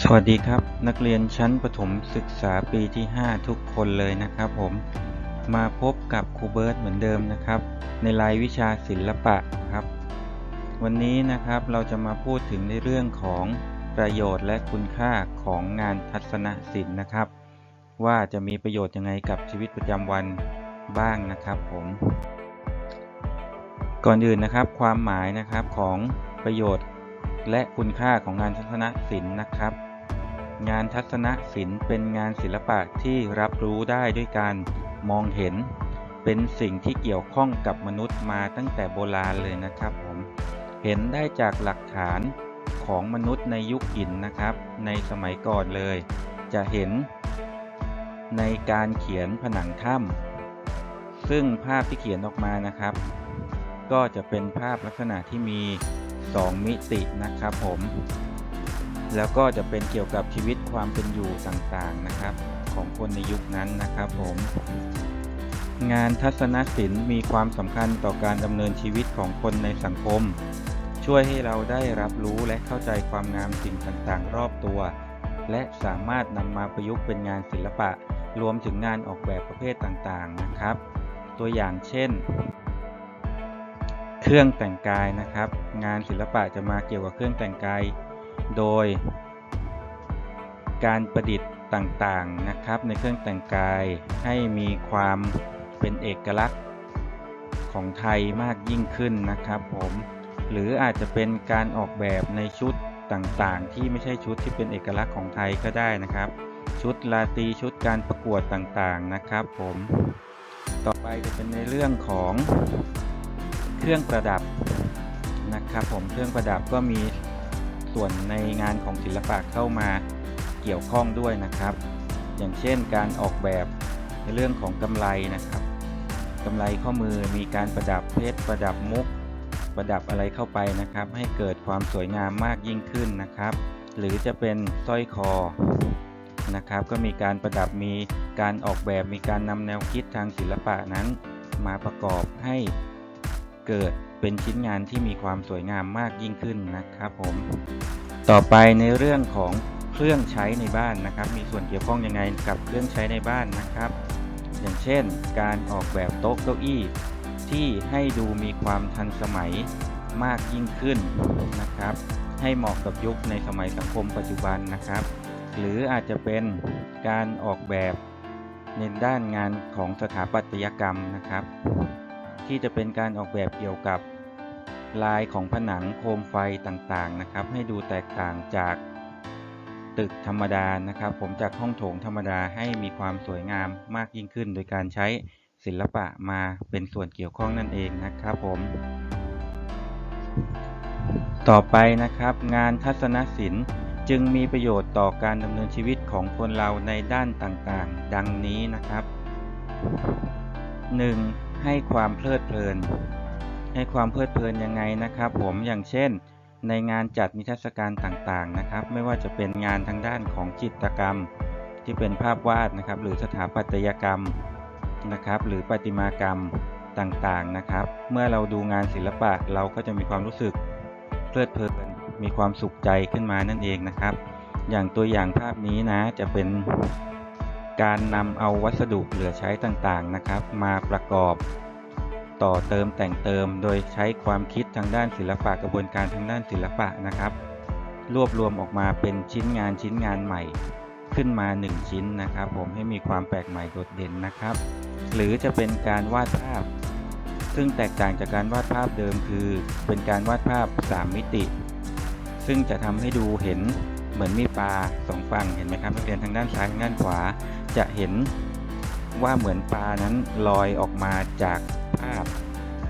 สวัสดีครับ นักเรียนชั้นประถมศึกษาปีที่ 5 ทุกคนเลยนะครับผมมาพบกับครูเบิร์ตเหมือนเดิมนะครับ ในรายวิชาศิลปะครับ วันนี้นะครับเราจะมาพูดถึงในเรื่องของประโยชน์และคุณค่าของงานทัศนศิลป์นะครับ ว่าจะมีประโยชน์ยังไงกับชีวิตประจำวันบ้างนะครับผมก่อนอื่นนะครับความหมายนะครับของประโยชน์ และคุณค่าของงานทัศนศิลป์นะครับ งานทัศนศิลป์เป็นงานศิลปะที่รับรู้ได้ด้วยการมองเห็น เป็นสิ่งที่เกี่ยวข้องกับมนุษย์มาตั้งแต่โบราณเลยนะครับผมเห็นได้จากหลักฐานของมนุษย์ในยุคหินนะครับ ในสมัยก่อนเลย จะเห็น ในการเขียนผนังถ้ำซึ่งภาพที่เขียนออกมานะครับ ก็จะเป็นภาพลักษณะที่มี 2 มิตินะครับผม แล้วก็จะเป็นเกี่ยวกับชีวิตความเป็นอยู่ต่างๆนะครับ ของคนในยุคนั้นนะครับผม งานทัศนศิลป์มีความสำคัญต่อการดำเนินชีวิตของคนในสังคม ช่วยให้เราได้รับรู้และเข้าใจความงามสิ่งต่างๆ รอบตัว และสามารถนำมาประยุกต์เป็นงานศิลปะ รวมถึงงานออกแบบประเภทต่างๆนะครับ ตัวอย่างเช่น เครื่องแต่งกายนะครับ งานศิลปะจะมาเกี่ยวกับเครื่องแต่งกาย โดย การประดิษฐ์ต่างๆนะครับ ในเครื่องแต่งกายให้มีความเป็นเอกลักษณ์ของไทยมากยิ่งขึ้นนะครับผมหรืออาจจะเป็นการออกแบบในชุดต่างๆ ที่ไม่ใช่ชุดที่เป็นเอกลักษณ์ของไทยก็ได้นะครับ ชุดลาตีชุดการประกวดต่างๆนะครับ ผมต่อไปจะเป็นในเรื่องของ เครื่องประดับนะครับผมเครื่องประดับก็มีส่วนในงานของศิลปะเข้ามาเกี่ยวข้องด้วยนะครับ อย่างเช่นการออกแบบในเรื่องของกำไลนะครับกำไลข้อมือมีการประดับเพชรประดับมุก ประดับอะไรเข้าไปนะครับ ให้เกิดความสวยงามมากยิ่งขึ้นนะครับ หรือจะเป็นสร้อยคอนะครับก็มีการประดับมีการออกแบบมีการนำแนวคิดทางศิลปะนั้น มาประกอบให้ เกิดเป็นชิ้นงานที่มีความสวยงามมากยิ่งขึ้นนะครับผมต่อไปในเรื่องของเครื่องใช้ในบ้านนะครับ มีส่วนเกี่ยวข้องยังไงกับเครื่องใช้ในบ้านนะครับ อย่างเช่น การออกแบบโต๊ะเก้าอี้ ที่ให้ดูมีความทันสมัยมากยิ่งขึ้นนะครับ ให้เหมาะกับยุคในสมัยสังคมปัจจุบันนะครับ หรืออาจจะเป็นการออกแบบในด้านงานของสถาปัตยกรรมนะครับ ที่จะเป็นการออกแบบเกี่ยวกับลายของผนังโคมไฟต่างๆนะครับ ให้ดูแตกต่างจากตึกธรรมดานะครับ ผมจากห้องโถงธรรมดาให้มีความสวยงามมากยิ่งขึ้น โดยการใช้ศิลปะมาเป็นส่วนเกี่ยวข้องนั่นเองนะครับผม ต่อไปนะครับงานทัศนศิลป์จึงมีประโยชน์ต่อการดำเนินชีวิตของคนเราในด้านต่างๆ ดังนี้นะครับ 1. ให้ความเพลิดเพลิน ให้ความเพลิดเพลินยังไงนะครับ ผมอย่างเช่น ในงานจัดนิทรรศการต่างๆนะครับ ไม่ว่าจะเป็นงานทางด้านของจิตรกรรม ที่เป็นภาพวาดนะครับ หรือสถาปัตยกรรมนะครับ หรือประติมากรรมต่างๆนะครับ เมื่อเราดูงานศิลปะเราก็จะมีความรู้สึกเพลิดเพลินมีความสุขใจขึ้นมานั่นเองนะครับ อย่างตัวอย่างภาพนี้นะจะเป็น การนำเอาวัสดุเหลือใช้ต่างๆนะครับ มาประกอบ ต่อเติมแต่งเติม โดยใช้ความคิดทางด้านศิลปะกระบวนการทางด้านศิลปะนะครับ รวบรวมออกมาเป็นชิ้นงานชิ้นงานใหม่ขึ้นมา 1 ชิ้นนะครับ ผมให้มีความแปลกใหม่โดดเด่นนะครับ หรือจะเป็นการวาดภาพ ซึ่งแตกต่างจากการวาดภาพเดิมคือ เป็นการวาดภาพ 3 มิติ ซึ่งจะทำให้ดูเห็น มือนมีปลาสองฝั่งเห็นไหมครับนักเรียนทางด้านซ้ายทางด้านขวา จะเห็นว่าเหมือนปลานั้นลอยออกมาจากภาพ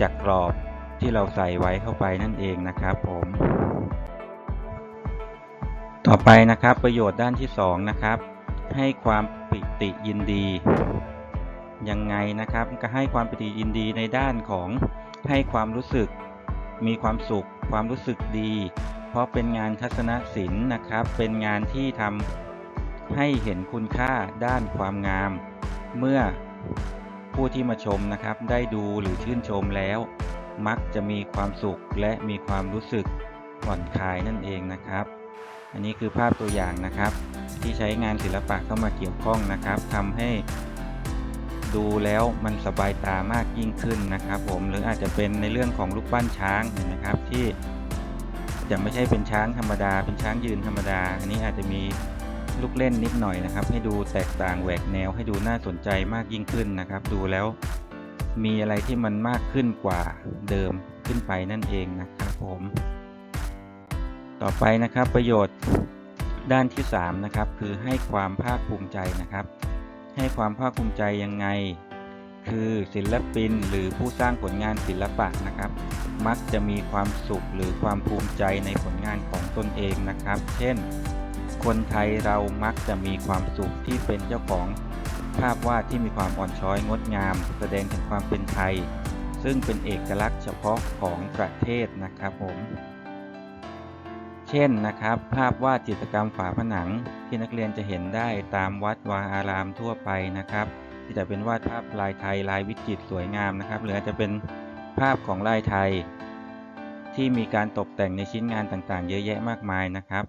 จากกรอบที่เราใส่ไว้เข้าไปนั่นเองนะครับผม ต่อไปนะครับประโยชน์ด้านที่ 2 นะครับ ให้ความปิติยินดียังไงนะครับก็ให้ความปิติยินดีในด้านของให้ความรู้สึก มีความสุข ความรู้สึกดี เพราะเป็นงานทัศนศิลป์นะครับ เป็นงานที่ทำให้เห็นคุณค่าด้านความงาม เมื่อผู้ที่มาชมนะครับ ได้ดูหรือชื่นชมแล้ว มักจะมีความสุขและมีความรู้สึกผ่อนคลายนั่นเองนะครับ อันนี้คือภาพตัวอย่างนะครับ ที่ใช้งานศิลปะเข้ามาเกี่ยวข้องนะครับทำให้ดูแล้วมันสบายตามากยิ่งขึ้นนะครับ ผมหรืออาจจะเป็นในเรื่องของรูปปั้นช้างเห็นไหมครับที่ จะไม่ใช่เป็นช้างธรรมดา เป็นช้างยืนธรรมดา อันนี้อาจจะมีลูกเล่นนิดหน่อยนะครับ ให้ดูแตกต่างแหวกแนวให้ดูน่าสนใจมากยิ่งขึ้นนะครับ ดูแล้วมีอะไรที่มันมากขึ้นกว่าเดิมขึ้นไปนั่นเองนะครับผม ต่อไปนะครับประโยชน์ด้านที่3นะครับคือให้ความภาคภูมิใจนะครับ ให้ความภาคภูมิใจยังไง คือศิลปินหรือผู้สร้างผลงานศิลปะนะครับ มักจะมีความสุขหรือความภูมิใจในผลงานของตนเองนะครับ เช่น คนไทยเรามักจะมีความสุขที่เป็นเจ้าของภาพวาดที่มีความอ่อนช้อยงดงาม แสดงถึงความเป็นไทย ซึ่งเป็นเอกลักษณ์เฉพาะของประเทศนะครับผม เช่นนะครับ ภาพวาดจิตรกรรมฝาผนังที่นักเรียนจะเห็นได้ตามวัดวาอารามทั่วไปนะครับ จะเป็นวาดภาพลายไทยลายวิจิตรสวยงามนะครับ หรืออาจจะเป็นภาพของลายไทย ที่มีการตกแต่งในชิ้นงานต่างๆ เยอะแยะมากมายนะครับ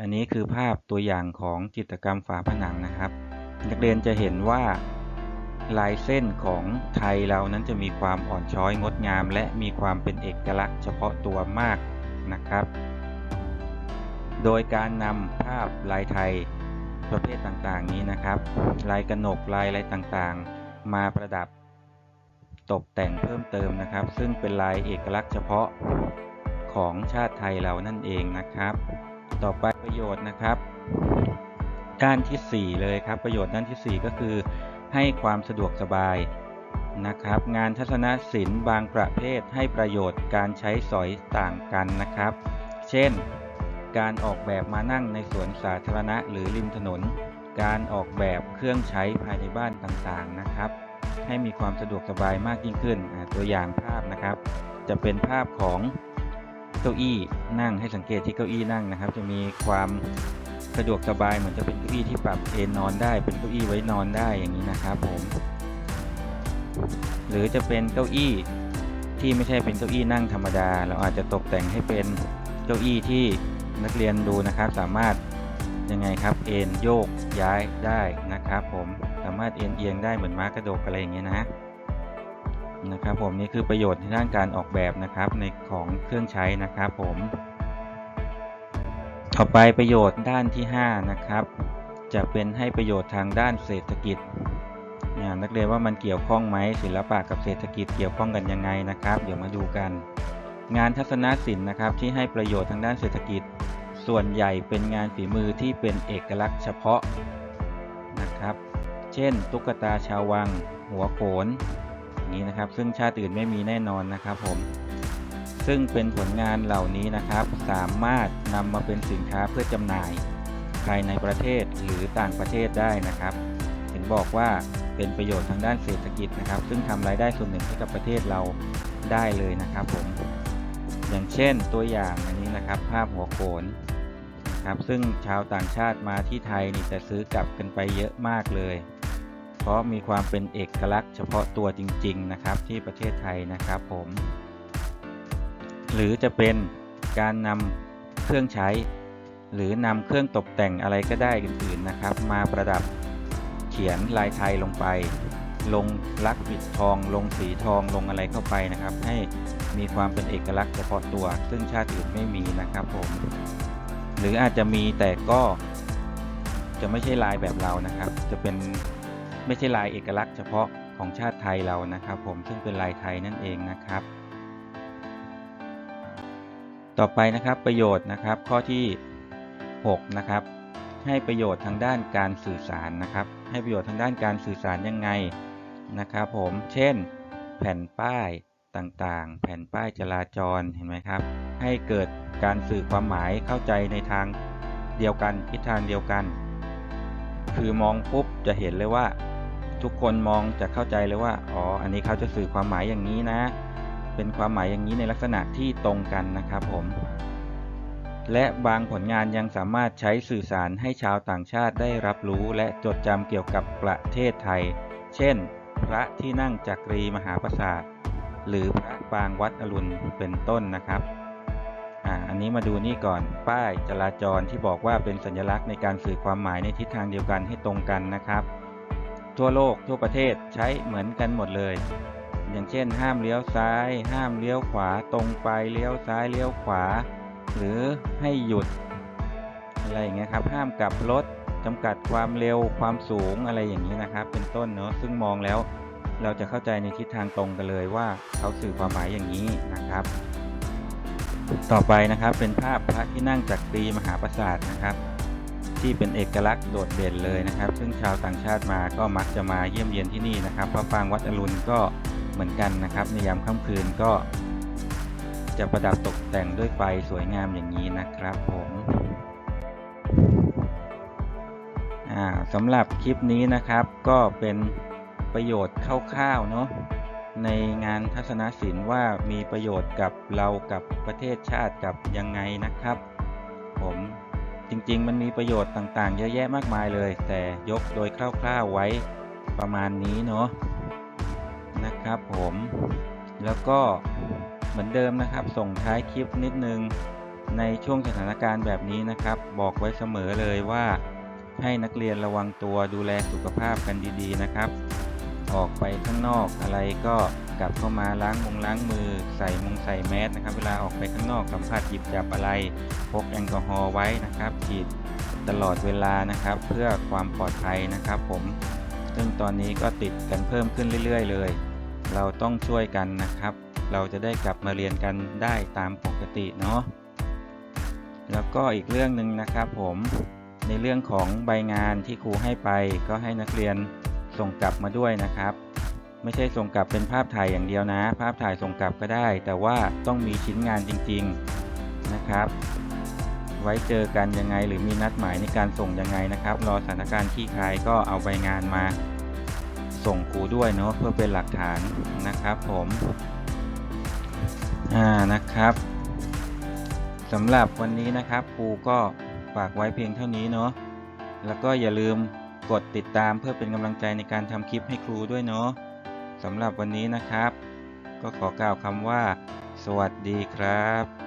อันนี้คือภาพตัวอย่างของจิตรกรรมฝาผนังนะครับ นักเรียนจะเห็นว่าลายเส้นของไทยเรานั้นจะมีความอ่อนช้อยงดงาม และมีความเป็นเอกลักษณ์เฉพาะตัวมากนะครับ โดยการนำภาพลายไทย ประเภทต่างๆนี้นะครับ ลายกระหนกลายอะไรต่างๆ มาประดับตกแต่งเพิ่มเติมนะครับ ซึ่งเป็นลายเอกลักษณ์เฉพาะของชาติไทยเรานั่นเองนะครับ ต่อไปประโยชน์นะครับ ด้านทีสี่4 เลยครับ ประโยชน์ด้านที่ 4 ก็คือให้ความสะดวกสบายนะครับ งานทัศนศิลป์บางประเภทให้ประโยชน์การใช้สอยต่างกันนะครับ เช่น การออกแบบมานั่งในสวนสาธารณะหรือริมถนน การออกแบบเครื่องใช้ภายในบ้านต่างๆนะครับ ให้มีความสะดวกสบายมากยิ่งขึ้น ตัวอย่างภาพนะครับ จะเป็นภาพของเก้าอี้นั่งให้สังเกตที่เก้าอี้นั่งนะครับ จะมีความสะดวกสบายเหมือนจะเป็นเก้าอี้ที่ปรับเอนนอนได้ เป็นเก้าอี้ไว้นอนได้อย่างนี้นะครับผม หรือจะเป็นเก้าอี้ที่ไม่ใช่เป็นเก้าอี้นั่งธรรมดา เราอาจจะตกแต่งให้เป็นเก้าอี้ที่ นักเรียนดูนะครับสามารถยังไงครับเอ็นโยกย้ายได้นะครับ ผมสามารถเอ็นเอียงได้เหมือนม้ากระดกอะไรอย่างเงี้ยนะนะครับผมนี่คือประโยชน์ในด้านการออกแบบนะครับในของเครื่องใช้นะครับผมต่อไปประโยชน์ด้านที่ 5 นะครับ จะเป็นให้ประโยชน์ทางด้านเศรษฐกิจนักเรียนว่ามันเกี่ยวข้องไหมศิลปะกับเศรษฐกิจเกี่ยวข้องกันยังไงนะครับ เดี๋ยวมาดูกัน งานทัศนศิลป์นะครับที่ให้ประโยชน์ทางด้านเศรษฐกิจ ส่วนใหญ่เป็นงานฝีมือที่เป็นเอกลักษณ์เฉพาะนะครับ เช่น ตุ๊กตาชาววัง หัวโขนนี้นะครับ ซึ่งชาติอื่นไม่มีแน่นอนนะครับผม ซึ่งเป็นผลงานเหล่านี้นะครับ สามารถนำมาเป็นสินค้าเพื่อจำหน่าย ภายในประเทศหรือต่างประเทศได้นะครับเห็นบอกว่าเป็นประโยชน์ทางด้านเศรษฐกิจนะครับ ซึ่งทำรายได้ส่วนหนึ่งให้กับประเทศเราได้เลยนะครับผม อย่างเช่นตัวอย่างอันนี้นะครับ ภาพหัวโขน ครับ ซึ่งชาวต่างชาติมาที่ไทยนี่จะซื้อกลับกันไปเยอะมากเลย เพราะมีความเป็นเอกลักษณ์เฉพาะตัวจริง ๆ นะครับที่ประเทศไทยนะครับผม หรือจะเป็นการนำเครื่องใช้ หรือนำเครื่องตกแต่งอะไรก็ได้อื่นๆนะครับ มาประดับเขียนลายไทยลงไปลงลักปิดทองลงสีทองลงอะไรเข้าไปนะครับ ให้มีความเป็นเอกลักษณ์เฉพาะตัว ซึ่งชาติอื่นไม่มีนะครับผม รืออาจจะมีแต่ก็จะไม่ใช่ลายแบบเรานะครับ จะเป็นไม่ใช่ลายเอกลักษณ์เฉพาะของชาติไทยเรานะครับ ผมซึ่งเป็นลายไทยนั่นเองนะครับ ต่อไปนะครับประโยชน์นะครับข้อที่6นะครับให้ประโยชน์ทางด้านการสื่อสารนะครับ ให้ประโยชน์ทางด้านการสื่อสารยังไงนะครับผมเช่น แผ่นป้ายต่างๆ แผ่นป้ายจราจรเห็นไหมครับ ให้เกิด การสื่อความหมายเข้าใจในทางเดียวกันทิศทางเดียวกัน คือมองปุ๊บจะเห็นเลยว่า ทุกคนมองจะเข้าใจเลยว่าอ๋ออันนี้เขาจะสื่อความหมายอย่างนี้นะ เป็นความหมายอย่างนี้ในลักษณะที่ตรงกันนะครับผม และบางผลงานยังสามารถใช้สื่อสารให้ชาวต่างชาติได้รับรู้และจดจำเกี่ยวกับประเทศไทย เช่น พระที่นั่งจักรีมหาปราสาทหรือพระปางวัดอรุณเป็นต้นนะครับ อ่าอันนี้มาดูนี่ก่อนป้ายจราจรที่บอกว่าเป็นสัญลักษณ์ในการสื่อความหมายในทิศทางเดียวกันให้ตรงกันนะครับ ทั่วโลกทั่วประเทศใช้เหมือนกันหมดเลย อย่างเช่น ห้ามเลี้ยวซ้าย ห้ามเลี้ยวขวาตรงไปเลี้ยวซ้ายเลี้ยวขวา หรือให้หยุด อะไรอย่างเงี้ยครับห้ามกลับรถจำกัดความเร็วความสูงอะไรอย่างนี้นะครับ เป็นต้นเนาะซึ่งมองแล้วเราจะเข้าใจในทิศทางตรงกันเลยว่าเขาสื่อความหมายอย่างนี้นะครับ ต่อไปนะครับเป็นภาพพระที่นั่งจักรีมหาปราสาทนะครับ ที่เป็นเอกลักษณ์โดดเด่นเลยนะครับ ซึ่งชาวต่างชาติมาก็มักจะมาเยี่ยมเยียนที่นี่นะครับพระปางวัดอรุณก็เหมือนกันนะครับ ในยามค่ำคืนก็ จะประดับตกแต่งด้วยไฟสวยงามอย่างนี้นะครับผมสำหรับคลิปนี้นะครับก็เป็นประโยชน์คร่าวๆเนาะ ในงานทัศนศิลป์ว่ามีประโยชน์กับเรากับประเทศชาติกับยังไงนะครับ ผมจริงๆ มันมีประโยชน์ต่างๆ เยอะแยะมากมายเลย แต่ยกโดยคร่าวๆไว้ประมาณนี้เนาะนะครับผม แล้วก็เหมือนเดิมนะครับ ส่งท้ายคลิปนิดนึงในช่วงสถานการณ์แบบนี้นะครับ บอกไว้เสมอเลยว่าให้นักเรียนระวังตัวดูแลสุขภาพกันดีๆนะครับ ออกไปข้างนอกอะไรก็กลับเข้ามาล้างมงล้างมือใส่มงใส่แมสนะครับ เวลาออกไปข้างนอกสัมผัสหยิบจับอะไรพกแอลกอฮอล์ไว้นะครับฉีดตลอดเวลานะครับ เพื่อความปลอดภัยนะครับ ผมซึ่งตอนนี้ก็ติดกันเพิ่มขึ้นเรื่อยๆ เลย เราต้องช่วยกันนะครับ เราจะได้กลับมาเรียนกันได้ตามปกติเนาะแล้วก็อีกเรื่องหนึ่งนะครับผมในเรื่องของใบงานที่ครูให้ไปก็ให้นักเรียน ส่งกลับมาด้วยนะครับ ไม่ใช่ส่งกลับเป็นภาพถ่ายอย่างเดียวนะ ภาพถ่ายส่งกลับก็ได้ แต่ว่าต้องมีชิ้นงานจริงๆนะครับ ไว้เจอกันยังไงหรือมีนัดหมายในการส่งยังไงนะครับ รอสถานการณ์ที่คลายก็เอาใบงานมา ส่งครูด้วยเนาะเพื่อเป็นหลักฐานนะครับผมอ่านะครับสำหรับวันนี้นะครับครูก็ฝากไว้เพียงเท่านี้เนาะแล้วก็อย่าลืม กดติดตามเพื่อเป็นกำลังใจในการทำคลิปให้ครูด้วยเนาะสำหรับวันนี้นะครับ ก็ขอกล่าวคำว่า สวัสดีครับ